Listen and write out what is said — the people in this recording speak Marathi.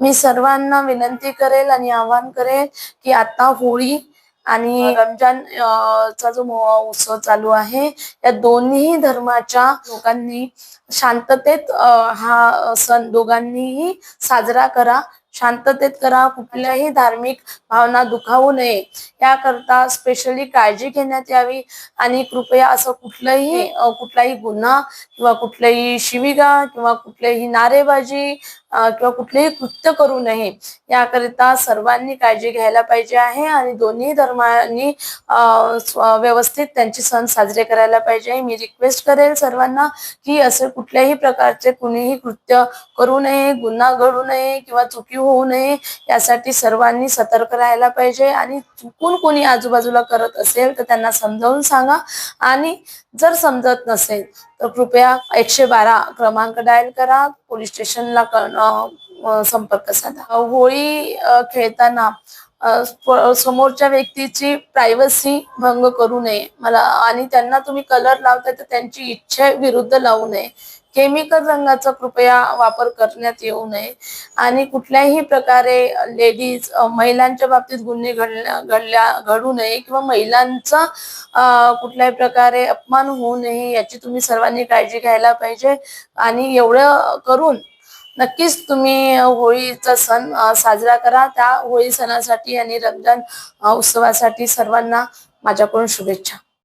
मी सर्वांना विनंती करेल आणि आवाहन करेल की आता होळी आणि रमजान चा जो उत्सव चालू आहे या दोन्ही धर्माच्या लोकांनी शांततेत हा सण दोघांनीही साजरा करा. शांततेत करा. कुठल्याही धार्मिक भावना दुखावू नये. याकरता स्पेशली काळजी घेण्यात यावी आणि कृपया असं कुठलंही कुठलाही गुन्हा किंवा कुठल्याही शिवीगाळ किंवा कुठलीही नारेबाजी किंवा कुठलेही कृत्य करू नये याकरिता सर्वांनी काळजी घ्यायला पाहिजे आहे आणि दोन्ही धर्मांनी व्यवस्थित त्यांचे सण साजरे करायला पाहिजे. मी रिक्वेस्ट करेल सर्वांना की असे कुठल्याही प्रकारचे कुणीही कृत्य करू नये गुन्हा घडू नये किंवा चुकी होऊ नये यासाठी सर्वांनी सतर्क राहायला पाहिजे आणि चुकून कोणी आजूबाजूला करत असेल तर त्यांना समजावून सांगा. आणि जर समजत नसेल तर कृपया एकशे बारा क्रमांक डायल करा. पोलीस स्टेशनला संपर्क साधा. होळी खेळताना समोरच्या व्यक्तीची प्रायव्हसी भंग करू नये. मला आणि त्यांना तुम्ही कलर लावताय तर त्यांची इच्छा विरुद्ध लावू नये. केमिकल रंगाचा कृपया वापर करण्यात येऊ नये. आणि कुठल्याही प्रकारे लेडीज महिलांच्या बाबतीत गुन्हे घडल्या घडल्या घडू नये किंवा महिलांचा कुठल्याही प्रकारे अपमान होऊ नये याची तुम्ही सर्वांनी काळजी घ्यायला पाहिजे. आणि एवढं करून नक्कीच तुम्ही होळीचा सण साजरा करा. त्या होळी सणासाठी आणि रमजान उत्सवासाठी सर्वांना माझ्याकडून शुभेच्छा.